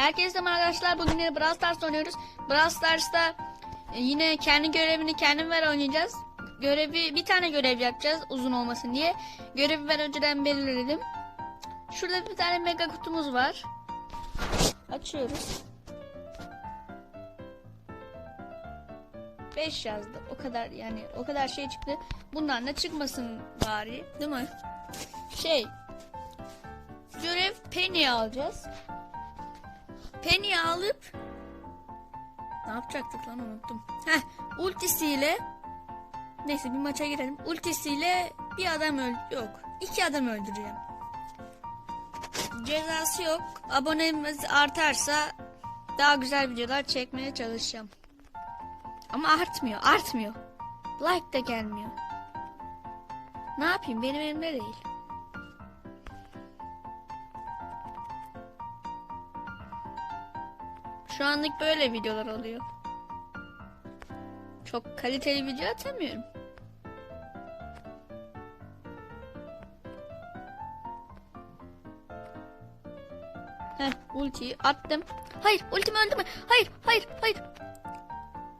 Herkese merhaba arkadaşlar. Bugün Brawl Stars oynuyoruz. Brawl Stars'ta e, yine kendi görevini kendim ver oynayacağız. Görevi bir tane görev yapacağız uzun olmasın diye. Görevi ben önceden belirledim. Şurada bir tane mega kutumuz var. Açıyoruz. 5 yazdı. O kadar yani o kadar şey çıktı. Bundan da çıkmasın bari, değil mi? Şey. Görev Penny'i alacağız. Penny'i alıp ne yapacaktık lan unuttum. Heh, ultisiyle neyse bir maça girelim. Ultisiyle bir adam öl yok. iki adam öldüreceğim. Cezası yok. Abonemiz artarsa daha güzel videolar çekmeye çalışacağım. Ama artmıyor, artmıyor. Like da gelmiyor. Ne yapayım? Benim elimde değil. Şu anlık böyle videolar oluyor. Çok kaliteli video atamıyorum. Heh, ultiyi attım. Hayır, ultim öldü mü? Hayır, hayır, hayır.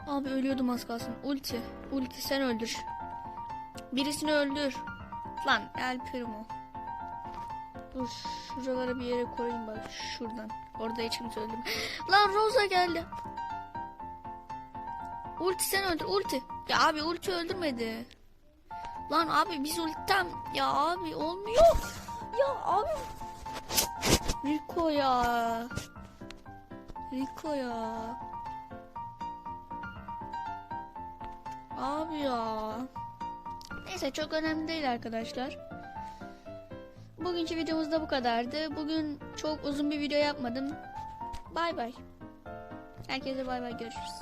Abi ölüyordum az kalsın. Ulti, ulti sen öldür. Birisini öldür. Lan El Primo. Dur şuralara bir yere koyayım bak şuradan. Orada hiç kimse öldüm. Lan Rosa geldi. Ulti sen öldür ulti. Ya abi ulti öldürmedi. Lan abi biz ultem. Ya abi olmuyor. Ya abi. Rico ya. Rico ya. Abi ya. Neyse çok önemli değil arkadaşlar. Bugünkü videomuz da bu kadardı. Bugün çok uzun bir video yapmadım. Bay bay. Herkese bay bay görüşürüz.